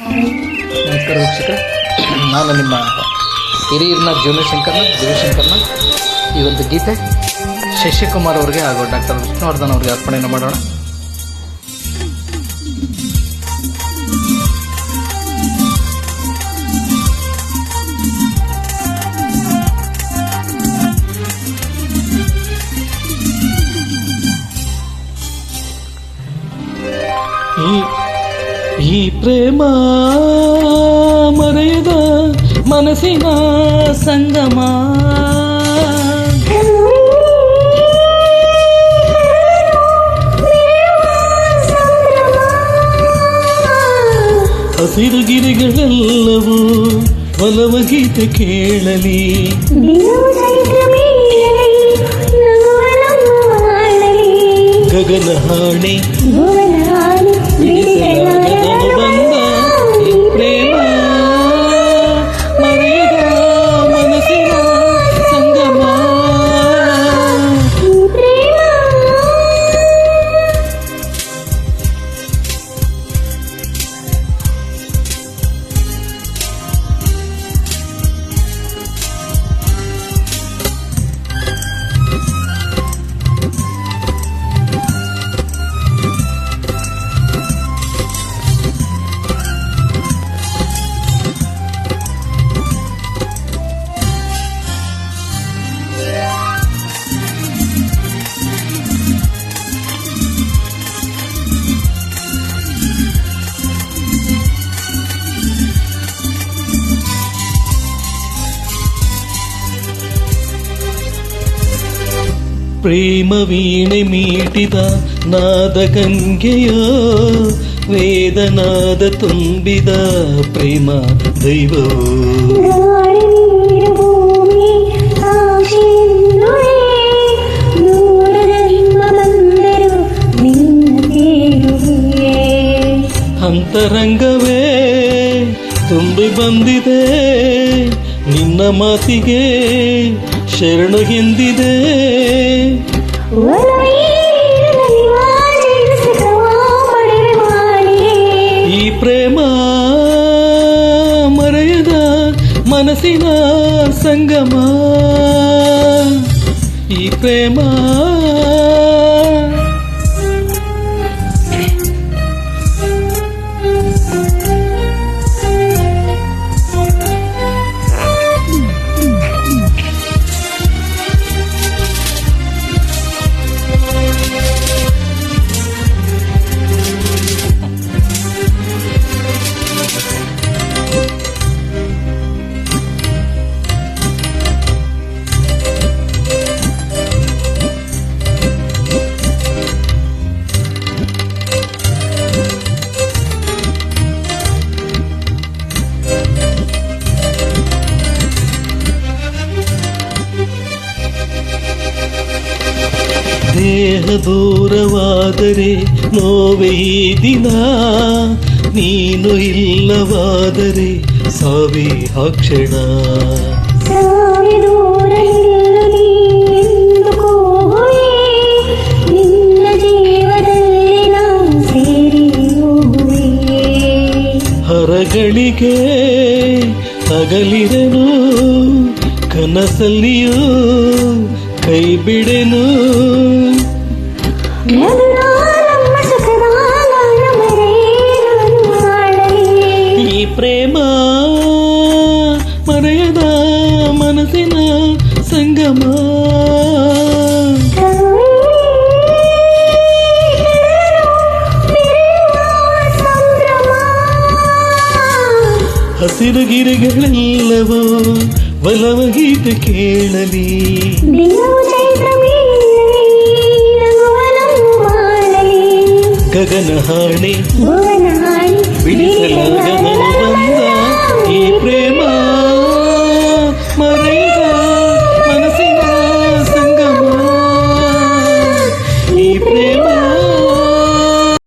ನಮಸ್ಕಾರ ವೀಕ್ಷಕರೇ. ನಾನು ನಿಮ್ಮ ಹಿರಿಯರ್ನ ಜೀವನಶಂಕರ್ನ, ಜೀವಶಂಕರ್ನ ಈ ಒಂದು ಗೀತೆ ಶಶಿಕುಮಾರ್ ಅವರಿಗೆ ಹಾಗೂ ಡಾಕ್ಟರ್ ವಿಷ್ಣುವರ್ಧನ್ ಅವರಿಗೆ ಅರ್ಪಣೆಯನ್ನು ಮಾಡೋಣ. ಈ ಈ ಪ್ರೇಮ ಮರೆಯದ ಮನಸ್ಸಿನ ಸಂಗಮ ಹಸಿರು ಗಿರಿಗಳೆಲ್ಲವೂ ಒಲವ ಗೀತೆ ಕೇಳಲಿ ಗಗನ ಹಾಣೆ ಪ್ರೇಮ ವೀಣೆ ಮೀಟಿದ ನಾದ ಗಂಗೆಯೋ ವೇದನಾದ ತುಂಬಿದ ಪ್ರೇಮ ದೈವವೋ ಅಂತರಂಗವೇ ತುಂಬಿ ಬಂದಿದೆ ನಿನ್ನ ಮಾತಿಗೆ ಶರಣು ಹಿಂದಿದೆ. ಈ ಪ್ರೇಮ ಮರೆಯದ ಮನಸ್ಸಿನ ಸಂಗಮ. ಈ ಪ್ರೇಮ ದೇಹ ದೂರವಾದರೆ ನೋವೇ ಈ ದಿನ. ನೀನು ಇಲ್ಲವಾದರೆ ಸಾವೇ ಆ ಕ್ಷಣ. ಹರಗಳಿಗೆ ತಗಲಿರನು ಕನಸಲ್ಲಿಯೂ ಕೈ ಬಿಡೆನು ಈ ಪ್ರೇಮ ಮರೆಯದ ಮನಸ್ಸಿನ ಸಂಗಮ ಹಸಿರು ಗಿರಿಗಳೆಲ್ಲವೂ ಬಲವ ಗೀತೆ ಕೇಳಲಿ ಗಗನ ಹಾಡಿ ಬಿಡಿಸಲಾಗದ ಬಂದ ಈ ಪ್ರೇಮ